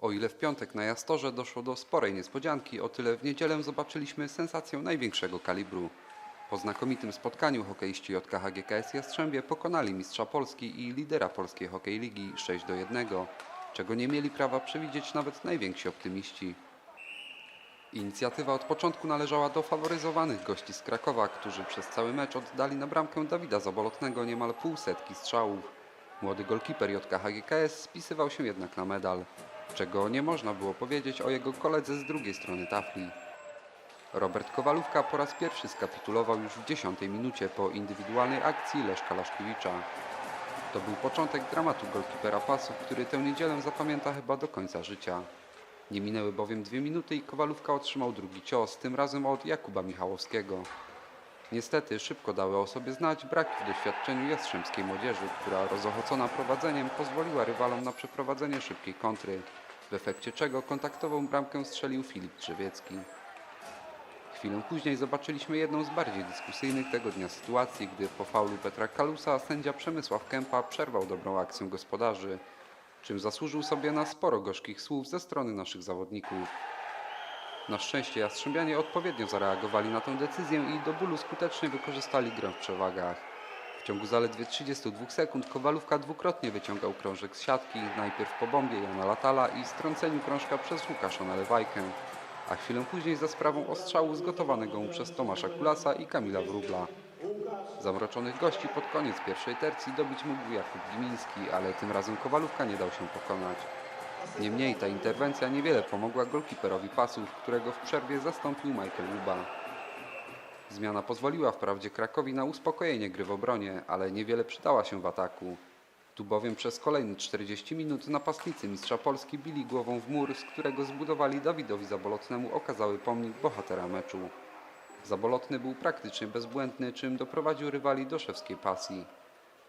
O ile w piątek na Jastorze doszło do sporej niespodzianki, o tyle w niedzielę zobaczyliśmy sensację największego kalibru. Po znakomitym spotkaniu hokeiści JKHGKS Jastrzębie pokonali mistrza Polski i lidera polskiej hokej ligi 6 do 1, czego nie mieli prawa przewidzieć nawet najwięksi optymiści. Inicjatywa od początku należała do faworyzowanych gości z Krakowa, którzy przez cały mecz oddali na bramkę Dawida Zabolotnego niemal pół setki strzałów. Młody golkiper JKHGKS spisywał się jednak na medal, czego nie można było powiedzieć o jego koledze z drugiej strony tafli. Robert Kowalówka po raz pierwszy skapitulował już w dziesiątej minucie po indywidualnej akcji Leszka Laszkiewicza. To był początek dramatu golkipera pasów, który tę niedzielę zapamięta chyba do końca życia. Nie minęły bowiem dwie minuty i Kowalówka otrzymał drugi cios, tym razem od Jakuba Michałowskiego. Niestety szybko dały o sobie znać braki w doświadczeniu jastrzębskiej młodzieży, która rozochocona prowadzeniem pozwoliła rywalom na przeprowadzenie szybkiej kontry, w efekcie czego kontaktową bramkę strzelił Filip Drzewiecki. Chwilę później zobaczyliśmy jedną z bardziej dyskusyjnych tego dnia sytuacji, gdy po faulu Petra Kalusa sędzia Przemysław Kępa przerwał dobrą akcję gospodarzy, czym zasłużył sobie na sporo gorzkich słów ze strony naszych zawodników. Na szczęście Jastrzębianie odpowiednio zareagowali na tę decyzję i do bólu skutecznie wykorzystali grę w przewagach. W ciągu zaledwie 32 sekund Kowalówka dwukrotnie wyciągał krążek z siatki, najpierw po bombie Jana Latala i strąceniu krążka przez Łukasza Nalewajkę, a chwilę później za sprawą ostrzału zgotowanego mu przez Tomasza Kulasa i Kamila Wróbla. Zamroczonych gości pod koniec pierwszej tercji dobić mógł Jakub Gimiński, ale tym razem Kowalówka nie dał się pokonać. Niemniej ta interwencja niewiele pomogła golkiperowi pasów, którego w przerwie zastąpił Michael Luba. Zmiana pozwoliła wprawdzie Krakowi na uspokojenie gry w obronie, ale niewiele przydała się w ataku. Tu bowiem przez kolejne 40 minut napastnicy mistrza Polski bili głową w mur, z którego zbudowali Dawidowi Zabolotnemu okazały pomnik bohatera meczu. Zabolotny był praktycznie bezbłędny, czym doprowadził rywali do szewskiej pasji.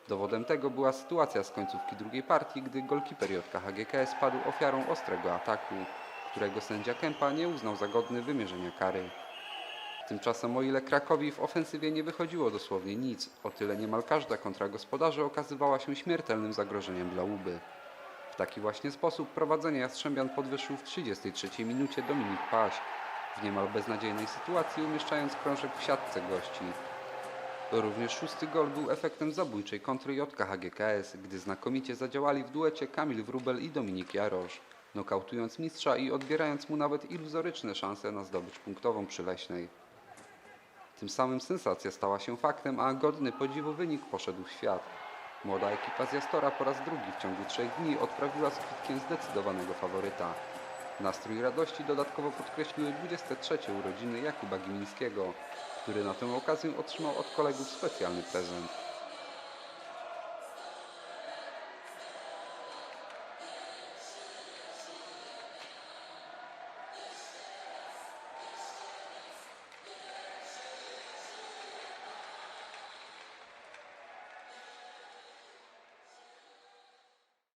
Dowodem tego była sytuacja z końcówki drugiej partii, gdy golkiper JKHGKS padł ofiarą ostrego ataku, którego sędzia Kępa nie uznał za godny wymierzenia kary. Tymczasem o ile Krakowi w ofensywie nie wychodziło dosłownie nic, o tyle niemal każda kontra gospodarzy okazywała się śmiertelnym zagrożeniem dla Łuby. W taki właśnie sposób prowadzenie Jastrzębian podwyższył w 33 minucie Dominik Paś, w niemal beznadziejnej sytuacji umieszczając krążek w siatce gości. Również szósty gol był efektem zabójczej kontry JKHGKS, gdy znakomicie zadziałali w duecie Kamil Wrubel i Dominik Jarosz, nokautując mistrza i odbierając mu nawet iluzoryczne szanse na zdobycz punktową przy Leśnej. Tym samym sensacja stała się faktem, a godny podziwu wynik poszedł w świat. Młoda ekipa z Jastora po raz drugi w ciągu trzech dni odprawiła z zdecydowanego faworyta. Nastrój radości dodatkowo podkreśliły 23 urodziny Jakuba Gimińskiego, który na tę okazję otrzymał od kolegów specjalny prezent.